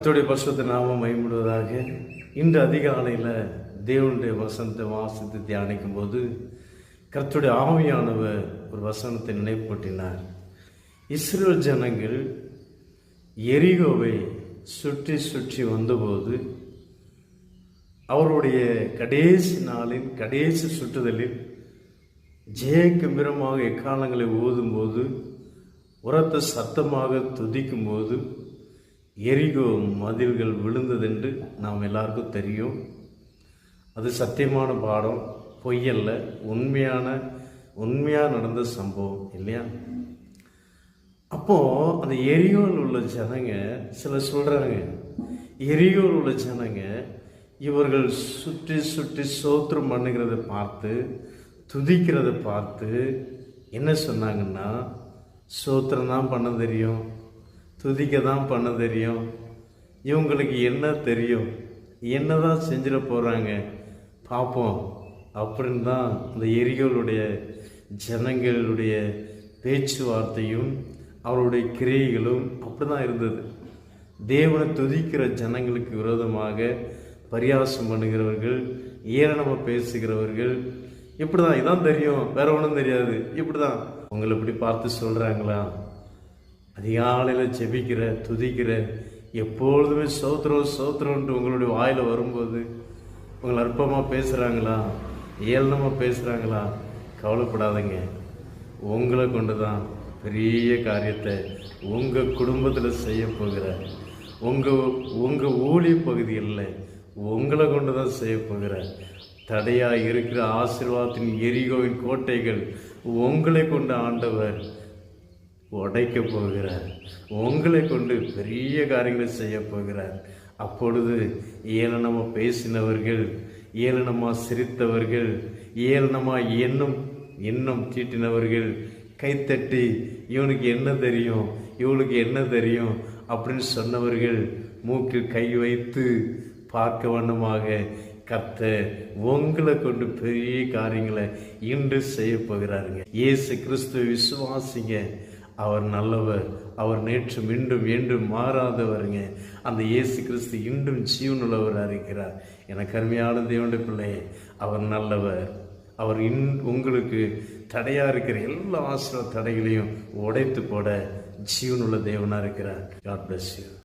கத்துடைய பரிசுத்த நாமம் மயமுடுவதாக இன்று அதிகாலையில் தேவனுடைய வசனத்தை வாசித்து தியானிக்கும் போது கர்த்தருடைய ஆவியானவர் ஒரு வசனத்தை நினைப்பூட்டினார். இஸ்ரேல் ஜனங்கள் எரிகோவை சுற்றி சுற்றி வந்தபோது அவருடைய கடைசி நாளின் கடைசி சுற்றுதலில் ஜெய கம்பீரமாக எக்காலங்களை ஓதும்போது உரத்த சத்தமாக துதிக்கும்போது எரிகோ மதில்கள் விழுந்ததென்று நாம் எல்லாருக்கும் தெரியும். அது சத்தியமான பாடம் பொய்யல்ல. உண்மையான உண்மையாக நடந்த சம்பவம் இல்லையா? அப்போது அந்த எரியோல் உள்ள ஜனங்க சிலர் சொல்கிறாங்க எரியோல் உள்ள ஜனங்க இவர்கள் சுற்றி சுற்றி சோத்திரம் பண்ணுகிறத பார்த்து துதிக்கிறத பார்த்து என்ன சொன்னாங்கன்னா சோத்திரம் தான் பண்ண தெரியும். துதிக்க தான் பண்ண தெரியும். இவங்களுக்கு என்ன தெரியும்? என்ன தான் செஞ்சிட போகிறாங்க பார்ப்போம் அப்படின்னு தான் அந்த எரிகளுடைய ஜனங்களுடைய பேச்சுவார்த்தையும் அவருடைய கிரியைகளும் அப்படி தான் இருந்தது. தேவனை துதிக்கிற ஜனங்களுக்கு விரோதமாக பரியாசம் பண்ணுகிறவர்கள் ஏளனமாக பேசுகிறவர்கள் இப்படி தான் இதான் தெரியும். வேற ஒன்றும் தெரியாது. இப்படி தான் உங்களை இப்படி பார்த்து சொல்கிறாங்களா அதிகாலையில் ஜெபிக்கிற துதிக்கிற எப்பொழுதுமே சோத்திரம் சோத்திரம்ன்ட்டு உங்களுடைய வாயில் வரும்போது உங்களை அற்பமாக பேசுகிறாங்களா ஏளனமாக பேசுகிறாங்களா கவலைப்படாதீங்க. உங்களை கொண்டு தான் பெரிய காரியத்தை உங்கள் குடும்பத்தில் செய்ய போகிற உங்கள் உங்கள் ஊழிய பகுதியில் உங்களை கொண்டு தான் செய்ய போகிற தடையாக இருக்கிற ஆசீர்வாதத்தின் எரிகோவின் கோட்டைகள் உங்களை கொண்டு ஆண்டவர் உடைக்க போகிறார். உங்களை கொண்டு பெரிய காரியங்களை செய்ய போகிறார். அப்பொழுது ஏளனமாக பேசினவர்கள் ஏளனமாக சிரித்தவர்கள் ஏளனமாக எண்ணம் எண்ணம் தீட்டினவர்கள் கைத்தட்டி இவனுக்கு என்ன தெரியும்? இவளுக்கு என்ன தெரியும்? அப்படின்னு சொன்னவர்கள் மூக்கில் கை வைத்து பார்க்க வண்ணமாக கத்த உங்களை கொண்டு பெரிய காரியங்களை இன்று செய்ய போகிறாருங்க. இயேசு கிறிஸ்துவ விசுவாசிங்க. அவர் நல்லவர். அவர் நேற்று மீண்டும் என்றும் மாறாதவருங்க. அந்த இயேசு கிறிஸ்து இன்றும் ஜீவனுள்ளவராக இருக்கிறார். எனக்கு அருமையான தேவனுடைய பிள்ளையே அவர் நல்லவர். அவர் இன் உங்களுக்கு தடையாக இருக்கிற எல்லா ஆசிரியர் தடைகளையும் உடைத்து போட ஜீவனுள்ள தேவனாக இருக்கிறார். God bless you